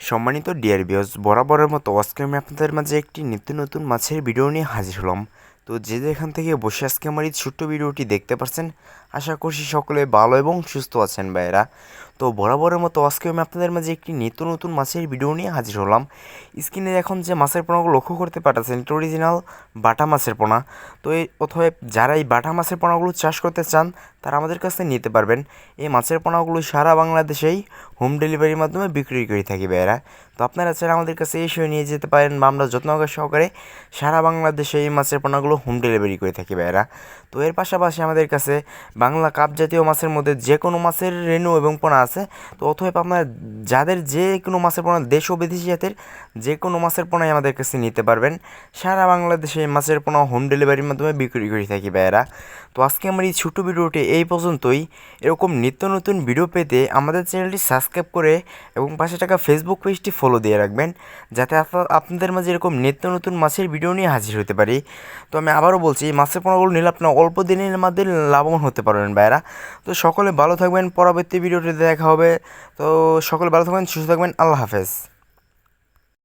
সম্মানিত ডিয়ার বিয়স বরাবরের মতো আজকে আমি আপনাদের মাঝে একটি নিত্য নতুন মাছের ভিডিও নিয়ে হাজির হলাম। তো যে যেখান থেকে বসে আজকে আমার এই ছোট্ট ভিডিওটি দেখতে পাচ্ছেন আশা করছি সকলে ভালো এবং সুস্থ আছেন ভাইয়েরা। তো বরাবরের মতো আজকে আমি আপনাদের মাঝে একটি নিত্য নতুন মাছের ভিডিও নিয়ে হাজির হলাম। স্ক্রিনে এখন যে মাছের পোনাগুলো লক্ষ্য করতে পারতেছেন, এটা অরিজিনাল বাটা মাছের পোনা। তো এই অথবা যারা এই বাটা মাছের পোনাগুলো চাষ করতে চান, তারা আমাদের কাছ নিতে পারবেন। এই মাছের পোনাগুলো সারা বাংলাদেশেই হোম ডেলিভারির মাধ্যমে বিক্রি করে থাকি ভাইয়েরা। তো আপনারা চাইলে আমাদের কাছে এসে নিয়ে যেতে পারেন বা আমরা যত্ন সহকারে সারা বাংলাদেশে এই মাছের পোনাগুলো হোম ডেলিভারি করে থাকি ভাইয়েরা। তো এর পাশাপাশি আমাদের কাছে বাংলা কাপ জাতীয় মাছের মধ্যে যে কোনো মাছের রেণু এবং পোনা আছে। তো অথবা আপনার যাদের যে কোনো মাছের পোনা দেশ ও বিদেশি জাতের যে কোনো মাছের পোনাই আমাদের কাছে নিতে পারবেন। সারা বাংলাদেশে মাছের পোনা হোম ডেলিভারির মাধ্যমে বিক্রি করে থাকি ভাইয়েরা। তো আজকে আমার এই ছোটো ভিডিওটি এই পর্যন্তই। এরকম নিত্য নতুন ভিডিও পেতে আমাদের চ্যানেলটি সাবস্ক্রাইব করে এবং পাশে টাকা ফেসবুক পেজটি ফলো দিয়ে রাখবেন, যাতে আপনা- আপনাদের মাঝে এরকম নিত্য নতুন মাছের ভিডিও নিয়ে হাজির হতে পারি। তো আমি আবারও বলছি, এই মাছের পোনাগুলো নিলে আপনার অল্প দিনের মধ্যে লাভবান হতে পারবেন ভাইয়েরা। তো সকলে ভালো থাকবেন, পরবর্তী ভিডিওটি দেখা হবে। তো সকল ভালো থাকবেন সুস্থ থাকবেন আল্লাহ হাফেজ।